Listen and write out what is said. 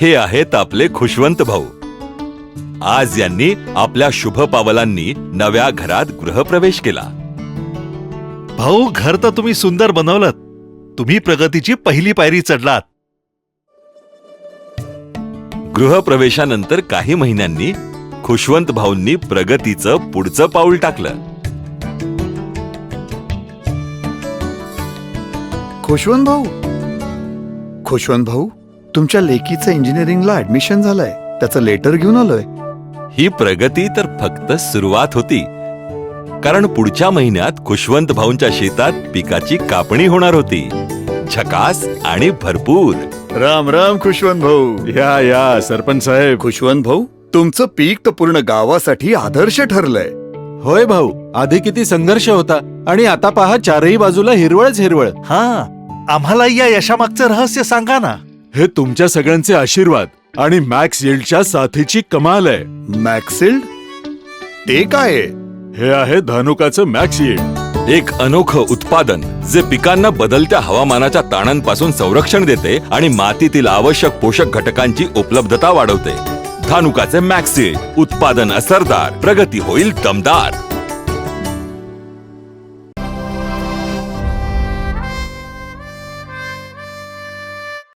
हे आहेत आपले खुशवंत भाऊ. आज यांनी आपल्या शुभ पावलांनी नव्या घरात गृहप्रवेश केला. भाऊ घर तर तुम्ही सुंदर बनवलं तुम्ही प्रगतीची पहिली पायरी चढलात. गृहप्रवेशानंतर काही महिन्यांनी खुशवंत भाऊंनी प्रगतीचं पुढचं पाऊल टाकलं. खुशवंत भाऊ? खुशवंत भाऊ? तुमच्या लेकीचं इंजिनिअरिंगला ऍडमिशन झालंय. त्याचं लेटर घेऊन आलोय. ही प्रगती तर फक्त सुरुवात होती. कारण पुढच्या महिन्यात खुशवंत भाऊंच्या शेतात पिकाची कापणी होणार होती. झकास आणि भरपूर. राम राम खुशवंत भाऊ. या या सरपंच साहेब. खुशवंत भाऊ तुमचं पीक तर पूर्ण गावासाठी आदर्श ठरलंय. होय भाऊ आधी किती संघर्ष होता आणि आता पहा चारही बाजूला हिरवळच हिरवळ. हा आम्हाला या यशामागचं रहस्य सांगा ना. हे तुमच्या सगळ्यांचे आशीर्वाद आणि मॅक्स येल्डच्या साथीची कमाल आहे. मॅक्सिल्ड ते काय आहे? हे आहे धानुकाचं मॅक्स येल्ड. एक अनोखं उत्पादन जे पिकांना बदलत्या हवामानाच्या ताणांपासून संरक्षण देते आणि मातीतील आवश्यक पोषक घटकांची उपलब्धता वाढवते. धानुकाचे मॅक्सी उत्पादन असरदार प्रगती होईल दमदार.